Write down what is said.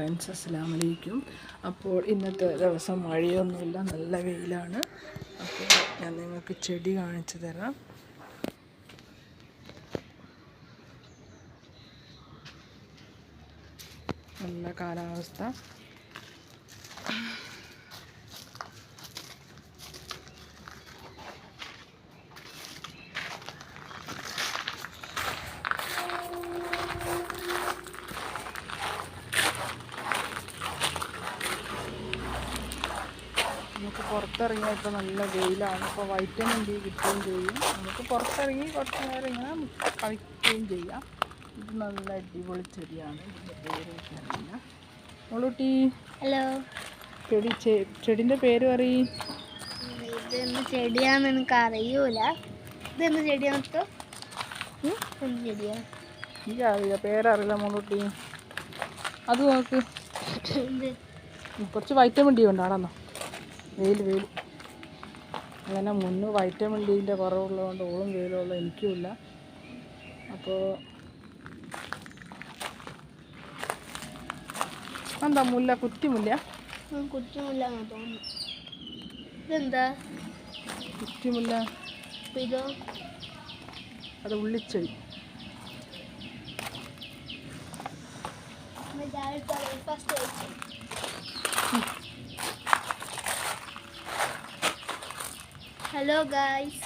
Friends അസ്സാം വലൈക്കും അപ്പോൾ ഇന്നത്തെ ദിവസം മഴയൊന്നുമില്ല നല്ല വെയിലാണ്. അപ്പോൾ ഞാൻ നിങ്ങൾക്ക് ചെടി കാണിച്ചു തരാം. നല്ല കാലാവസ്ഥ. നമുക്ക് പുറത്തിറങ്ങിയാൽ ഇപ്പോൾ നല്ല വെയിലാണ്. ഇപ്പോൾ വൈറ്റമിൻ ഡി കിട്ടുകയും ചെയ്യും. നമുക്ക് പുറത്തിറങ്ങി കുറച്ച് നേരം ഇങ്ങനെ കളിക്കുകയും ചെയ്യാം. ഇത് നല്ല അടിപൊളി ചെടിയാണ്. ഇതിന്റെ പേര് എനിക്കറിയില്ല മോളൂട്ടി ഹലോ. ചെടി ചെടിന്റെ പേര് പറയും. ഇതെന്ത് ചെടിയാണെന്ന് എനിക്ക് അറിയൂല. ഇതെന്ത് ചെടിയാണ് എനിക്കറിയ എനിക്കറിയില്ല പേരറിയില്ല മോളൂട്ടി അത് നോക്ക്. കുറച്ച് വൈറ്റമിൻ ഡി ഉണ്ട്? ആടാന്നോ വെയിൽ വെയിൽ. അങ്ങനെ മുന്ന് വൈറ്റമിൻ ഡീന്റെ കുറവുള്ളതുകൊണ്ട് ഓളും വെയിലുള്ള എനിക്കുമില്ല അപ്പോൾ എന്താ മുല്ല കുറ്റിമുല്ല കുറ്റിമുല്ല തോന്നുന്നു. ഇതെന്താ? കുറ്റിമുല്ല ഇതോ? അത് ഉള്ളിച്ചെടി. First Hello guys!